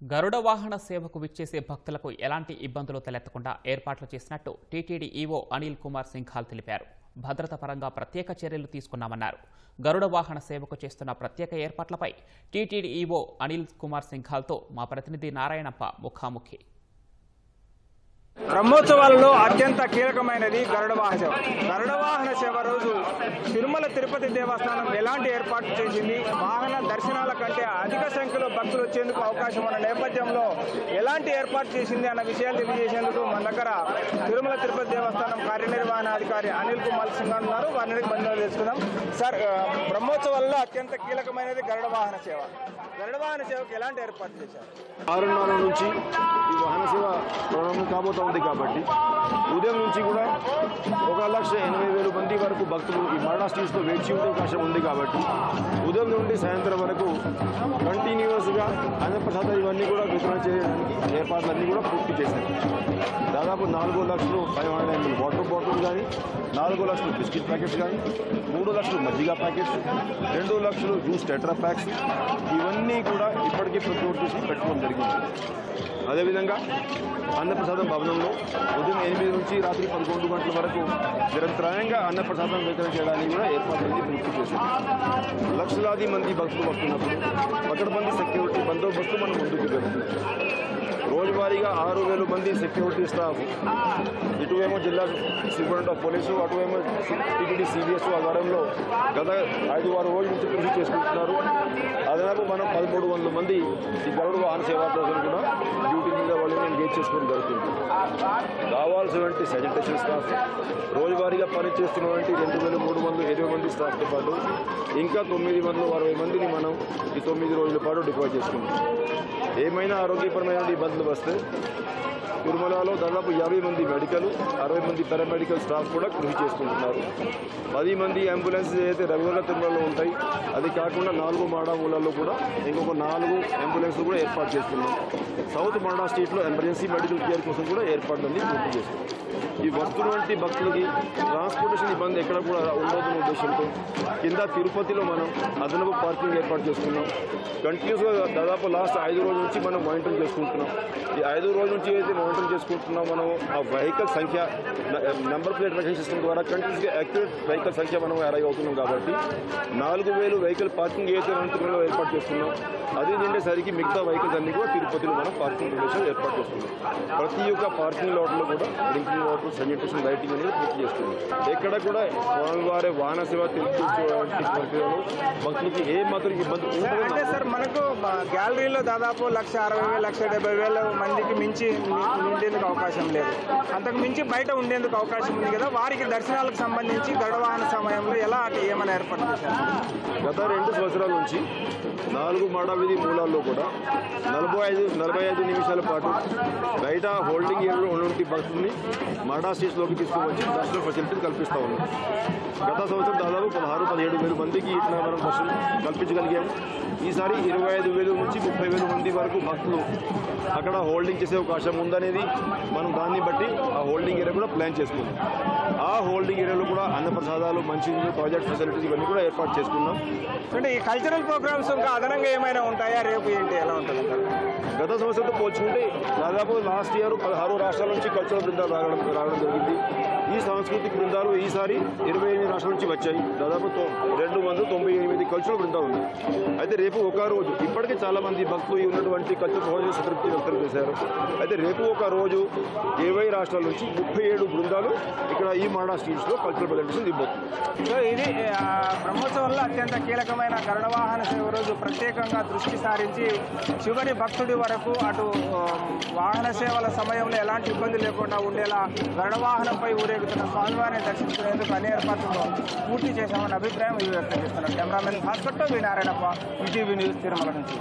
గరుడ వాహన సేవకు విచ్చేసే భక్తులకు ఎలాంటి ఇబ్బందులు తలెత్తకుండా ఏర్పాట్లు చేసినట్టు టీటీడీ ఈవో అనిల్ కుమార్ సింఘాల్ తెలిపారు. భద్రత పరంగా ప్రత్యేక చర్యలు తీసుకున్నామన్నారు. గరుడ వాహన సేవకు చేస్తున్న ప్రత్యేక ఏర్పాట్లపై టీటీడీ ఈవో అనిల్ కుమార్ సింఘాల్తో మా ప్రతినిధి నారాయణప్ప ముఖాముఖి. బ్రహ్మోత్సవాలలో అత్యంత కీలకమైనది గరుడ వాహన సేవ గరుడ వాహన సేవ రోజు తిరుమల తిరుపతి దేవస్థానం ఎలాంటి ఏర్పాటు చేసింది? వాహన దర్శనాల కంటే అధిక సంఖ్యలో భక్తులు వచ్చేందుకు అవకాశం ఉన్న నేపథ్యంలో ఎలాంటి ఏర్పాటు చేసింది అన్న విషయాలు తెలియజేసేందుకు మన దగ్గర తిరుమల తిరుపతి దేవస్థానం కార్యనిర్వహణాధికారి అనిల్ కుమార్ సింగ్ ఉన్నారు. వారిని బంధువులు తెలుసుకుందాం సార్ ఆ, బ్రహ్మోత్సవాలలో అత్యంత కీలకమైనది గరుడ వాహన సేవ. గరుడ వాహన సేవకు ఎలాంటి ఏర్పాటు చేశారు? ఆరున్నర నుంచి ఈ వాహన సేవ ప్రారంభం కాబోతా ఉంది కాబట్టి ఉదయం నుంచి కూడా ఒక లక్ష ఎనభై వేల మంది వరకు భక్తులు ఈ మరణా స్టీల్స్లో వేచి ఉండే అవకాశం ఉంది కాబట్టి ఉదయం నుండి సాయంత్రం వరకు కంటిన్యూస్గా అన్నప్రసాద ఇవన్నీ కూడా వితరణ చేయడానికి ఏర్పాట్లన్నీ కూడా పూర్తి చేశారు. దాదాపు నాలుగు లక్షలు five hundred ML water bottle కానీ నాలుగు లక్షలు బిస్కెట్ ప్యాకెట్స్ కానీ మూడు లక్షలు మజ్జిగ ప్యాకెట్స్ రెండు లక్షలు జ్యూస్ టెట్రా ప్యాక్స్ ఇవన్నీ కూడా ఇప్పటికీ ప్రతి చేసి పెట్టుకోవడం జరిగింది. అదేవిధంగా అన్నప్రసాదం భవనంలో ఉదయం ఎనిమిది నుంచి రాత్రి పదకొండు గంటల వరకు నిరంతరాయంగా అన్నప్రసాదం వితరణ చేయడానికి కూడా ఏర్పాట్లన్నీ పూర్తి చేశారు. లక్షలాది మంది భక్తులు వస్తున్నప్పుడు పకడ్బందీ సెక్యూరిటీ బందోబస్తు మనం ముందుకు జరుగుతుంది. రోజువారీగా ఆరు వేల మంది సెక్యూరిటీ స్టాఫ్. ఇటువేమో జిల్లా సూపరింటెండెంట్ ఆఫ్ పోలీసు అటువేమో టీటీడీ సిబిఎస్ ఆధ్వర్యంలో గత ఐదు ఆరు రోజుల నుంచి కృషి చేసుకుంటున్నారు అదనపు మనం పదమూడు వందల మంది ఈ గరుడు వాహన సేవా ప్రజలు కూడా డ్యూటీ మీద వాళ్ళని ఎంగేజ్ చేసుకోవడం జరుగుతుంది. కావాల్సినటువంటి శానిటేషన్ స్టాఫ్ రోజువారీగా పనిచేస్తున్నటువంటి రెండు వేల మూడు వందల ఇరవై మంది స్టాఫ్తో పాటు ఇంకా తొమ్మిది వందల అరవై మందిని మనం ఈ తొమ్మిది రోజుల పాటు డిపాజిట్ చేసుకున్నాం. ఏమైనా ఆరోగ్యపరమైన ఇబ్బంది వస్తే తిరుమలలో దాదాపు యాభై మంది మెడికల్ అరవై మంది పారామెడికల్ స్టాఫ్ కూడా కృషి చేసుకుంటున్నారు పది మంది అంబులెన్స్ ఏదైతే రెగ్యులర్గా తిరుమలలో ఉంటాయి అది కాకుండా నాలుగు మాడా ఊళ్ళల్లో కూడా ఇంకొక నాలుగు అంబులెన్స్లు కూడా ఏర్పాటు చేస్తున్నాం సౌత్ మాడా స్ట్రీట్లో ఎమర్జెన్సీ మెడికల్ కేర్ కోసం కూడా ఏర్పాట్లన్నీ పూర్తి చేస్తున్నాం ఈ వస్తున్నటువంటి భక్తులకి ట్రాన్స్పోర్టేషన్ ఇబ్బంది ఎక్కడ కూడా ఉండదు ఉద్దేశంతో కింద తిరుపతిలో మనం అదనపు పార్కింగ్ ఏర్పాటు చేసుకున్నాం కంటిన్యూస్గా దాదాపు లాస్ట్ ఐదు రోజుల నుంచి మనం మానిటర్ చేసుకుంటున్నాం. ఈ ఐదు రోజుల నుంచి ఏదైతే మానిటర్ చేసుకుంటున్నాం మనం ఆ వెహికల్ సంఖ్య నెంబర్ ప్లేట్ రికగ్నిషన్ సిస్టమ్ ద్వారా కంటిన్యూస్గా యాక్యురేట్ వెహికల్ సంఖ్య మనం అరైవ్ అవుతున్నాం కాబట్టి నాలుగు వేలు వెహికల్ పార్కింగ్ ఏదైతే అనంతపురంలో ఏర్పాటు చేస్తున్నాం అది నిండేసరికి మిగతా వెహికల్స్ అన్ని కూడా తిరుపతిలో మనం పార్కింగ్ ప్రదేశం ఏర్పాటు చేస్తున్నాం. ప్రతి ఒక్క పార్కింగ్ లాట్లో కూడా డ్రింకింగ్ వాటర్ శానిటేషన్ లైటింగ్ అనేది పూర్తి చేస్తున్నాం. ఎక్కడ కూడా స్వామివారి వాహన సేవ తెలిపించేటువంటి భక్తులకి ఏ మాత్రం ఇబ్బంది అంటే సార్ మనకు గ్యాలరీలో దాదాపు లక్ష అరవై వేలు లక్ష డెబ్బై వేల మందికి మించి ఉండేందుకు అవకాశం లేదు. అంతకు మించి బయట ఉండేందుకు అవకాశం ఉంది కదా. వారికి దర్శనాలకు సంబంధించి గడవాహన సమయంలో ఎలా అటు ఏమైనా ఏర్పాటు చేశారు? గత రెండు సంవత్సరాల నుంచి నాలుగు మడవిధి మూలాల్లో కూడా నలభై ఐదు నలభై ఐదు నిమిషాల పాటు బయట హోల్డింగ్ ఏరియాలో ఉన్నటువంటి భక్తుల్ని మడా స్టేషన్లోకి తీసుకువచ్చి దర్శన ఫెసిలిటీ కల్పిస్తూ ఉన్నాం. గత సంవత్సరం దాదాపు పదహారు పదిహేడు వేల మందికి ఇట్లా మనం దర్శనం కల్పించగలిగాం ఈసారి ఇరవై ఐదు వేలు నుంచి ముప్పై వేల మంది వరకు భక్తులు అక్కడ హోల్డింగ్ చేసే అవకాశం ఉందనేది మనం దాన్ని బట్టి ఆ హోల్డింగ్ ఏరియా కూడా ప్లాన్ చేసుకున్నాం ఆ హోల్డింగ్ ఏరియాలో కూడా అన్నప్రసాదాలు మంచి ప్రాజెక్ట్ ఫెసిలిటీస్ ఇవన్నీ కూడా ఏర్పాటు చేసుకున్నాం అంటే ఈ కల్చరల్ ప్రోగ్రామ్స్ ఇంకా అదనంగా ఏమైనా ఉంటాయా? రేపు ఏంటి? ఎలా ఉంటుంది? గత సంవత్సరంతో పోల్చుకుంటే దాదాపు లాస్ట్ ఇయర్ పదహారు రాష్ట్రాల నుంచి కల్చరల్ బృందాలు రావడం రావడం జరిగింది. ఈ సాంస్కృతిక బృందాలు ఈసారి ఇరవై ఎనిమిది రాష్ట్రాల నుంచి వచ్చాయి. దాదాపు తొ- రెండు వందల తొంభై ఎనిమిది కల్చరల్ బృందాలు ఉన్నాయి. అయితే రేపు ఒక రోజు ఇప్పటికే చాలా మంది భక్తులు ఉన్నటువంటి కల్చర్ ప్రొఫెషన్ సంతృప్తి చేశారు. అయితే రేపు ఒక రోజు ఇరవై రాష్ట్రాల నుంచి ముప్పై ఏడు బృందాలు ఇక్కడ ఈ మాడా స్ట్రీట్స్లో కల్చరల్ ప్రజెంటేషన్ ఇవ్వబోతుంది సో ఇది ఆ, బ్రహ్మోత్సవంలో అత్యంత కీలకమైన గరుడవాహన సేవ రోజు ప్రత్యేకంగా దృష్టి సారించి చివరి భక్తుడి వరకు అటు వాహన సేవల సమయంలో ఎలాంటి ఇబ్బంది లేకుండా ఉండేలా గరుడవాహనంపై ఊరేగుతున్న స్వామివారిని దర్శించుకునేందుకు అన్ని ఏర్పాట్లు పూర్తి చేశామన్న అభిప్రాయం ఇది వ్యక్తం చేస్తున్నారు cameraman hospital V Narayanappa ETV news Tirumala నుంచి.